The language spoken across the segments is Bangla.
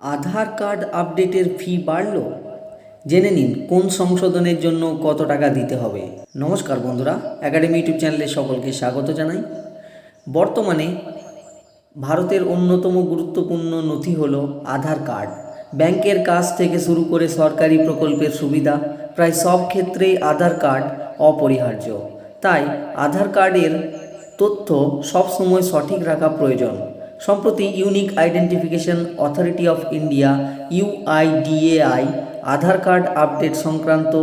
আধার কার্ড আপডেটের ফি বাড়ল? জেনে নিন, কোন সংশোধনের জন্য কত টাকা দিতে হবে? নমস্কার বন্ধুরা একাডেমি ইউটিউব চ্যানেলে সকলকে স্বাগত জানাই। বর্তমানে ভারতের অন্যতম গুরুত্বপূর্ণ নথি হল আধার কার্ড। ব্যাংকের কাজ থেকে শুরু করে সরকারি প্রকল্পের সুবিধা, প্রায় সব ক্ষেত্রেই আধার কার্ড অপরিহার্য। তাই আধার কার্ডের তথ্য সবসময় সঠিক রাখা প্রয়োজন। সম্প্রতি unique identification authority of India UIDAI Aadhaar card update সংক্রান্ত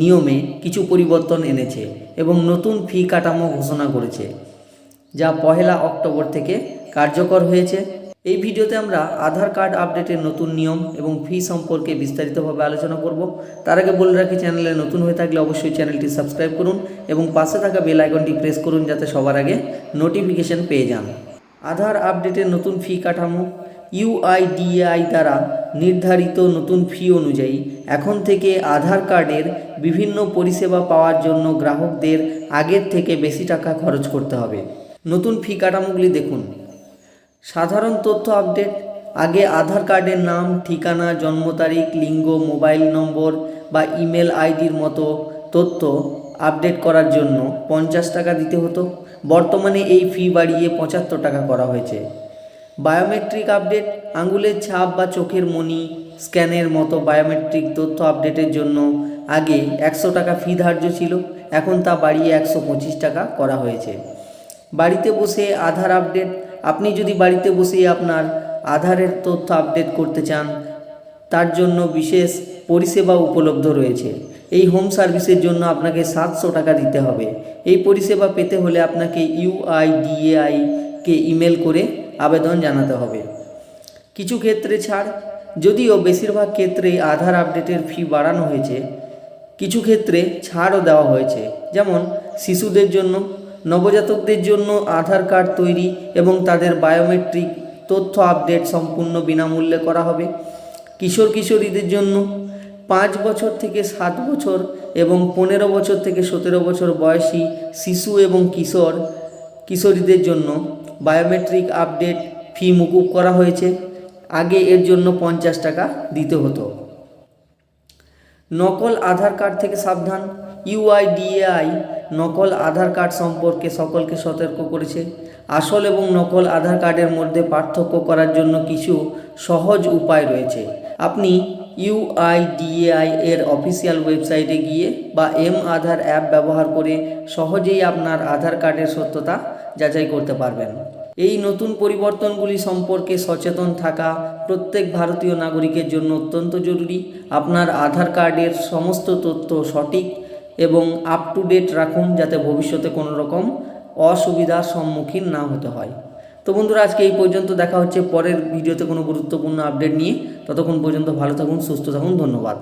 নিয়মে কিছু পরিবর্তন এনেছে এবং নতুন ফি কাঠামো ঘোষণা করেছে, যা পহেলা অক্টোবর থেকে কার্যকর হয়েছে। এই ভিডিওতে আমরা আধার কার্ড আপডেটের নতুন নিয়ম এবং ফি সম্পর্কে বিস্তারিতভাবে আলোচনা করব। তার আগে বলে রাখি, চ্যানেলে নতুন হয়ে থাকলে অবশ্যই চ্যানেলটি সাবস্ক্রাইব করুন এবং পাশে থাকা বেল আইকনটি প্রেস করুন যাতে সবার আগে নোটিফিকেশন পেয়ে যান। আধার আপডেটের নতুন ফি কাঠামো ইউআইডিএআই দ্বারা নির্ধারিত নতুন ফি অনুযায়ী এখন থেকে আধার কার্ডের বিভিন্ন পরিষেবা পাওয়ার জন্য গ্রাহকদের আগের থেকে বেশি টাকা খরচ করতে হবে। নতুন ফি কাঠামোগুলি দেখুন। সাধারণ তথ্য আপডেট আগে আধার কার্ডের নাম, ঠিকানা, জন্ম তারিখ, লিঙ্গ মোবাইল নম্বর বা ইমেল আইডির মতো তথ্য আপডেট করার জন্য পঞ্চাশ টাকা দিতে হতো। বর্তমানে এই ফি বাড়িয়ে পঁচাত্তর টাকা করা হয়েছে। বায়োমেট্রিক আপডেট, আঙুলের ছাপ বা চোখের মনি স্ক্যানের মতো বায়োমেট্রিক তথ্য আপডেটের জন্য আগে একশো টাকা ফি ধার্য ছিল, এখন তা বাড়িয়ে একশো পঁচিশ টাকা করা হয়েছে। বাড়িতে বসে আধার আপডেট, আপনি যদি বাড়িতে বসে আপনার আধারের তথ্য আপডেট করতে চান, তার জন্য বিশেষ পরিষেবা উপলব্ধ রয়েছে। এই হোম সার্ভিসের জন্য আপনাকে সাতশো টাকা দিতে হবে। এই পরিষেবা পেতে হলে আপনাকে ইউআইডিএআই কে ইমেল করে আবেদন জানাতে হবে। কিছু ক্ষেত্রে ছাড়, যদিও বেশিরভাগ ক্ষেত্রে আধার আপডেটের ফি বাড়ানো হয়েছে, কিছু ক্ষেত্রে ছাড়ও দেওয়া হয়েছে। যেমন, শিশুদের জন্য, নবজাতকদের জন্য আধার কার্ড তৈরি এবং তাদের বায়োমেট্রিক তথ্য আপডেট সম্পূর্ণ বিনামূল্যে করা হবে। কিশোর কিশোরীদের জন্য পাঁচ বছর থেকে সাত বছর এবং পনেরো বছর থেকে সতেরো বছর বয়সী শিশু এবং কিশোর, কিশোরীদের জন্য বায়োমেট্রিক আপডেট ফি মুকুব করা হয়েছে। আগে এর জন্য পঞ্চাশ টাকা দিতে হতো। নকল আধার কার্ড থেকে সাবধান। ইউআইডিএআই নকল আধার কার্ড সম্পর্কে সকলকে সতর্ক করেছে। আসল এবং নকল আধার কার্ডের মধ্যে পার্থক্য করার জন্য কিছু সহজ উপায় রয়েছে। আপনি ইউআইডিএআই এর অফিসিয়াল ওয়েবসাইটে গিয়ে বা এম আধার অ্যাপ ব্যবহার করে সহজেই আপনার আধার কার্ডের সত্যতা যাচাই করতে পারবেন। এই নতুন পরিবর্তনগুলি সম্পর্কে সচেতন থাকা প্রত্যেক ভারতীয় নাগরিকের জন্য অত্যন্ত জরুরি। আপনার আধার কার্ডের সমস্ত তথ্য সঠিক এবং আপ টু ডেট রাখুন যাতে ভবিষ্যতে কোনো রকম অসুবিধার সম্মুখীন না হতে হয়। তো বন্ধুরা, আজকে এই পর্যন্ত দেখা হচ্ছে পরের ভিডিওতে কোনো গুরুত্বপূর্ণ আপডেট নিয়ে। ততক্ষণ পর্যন্ত ভালো থাকুন, সুস্থ থাকুন, ধন্যবাদ।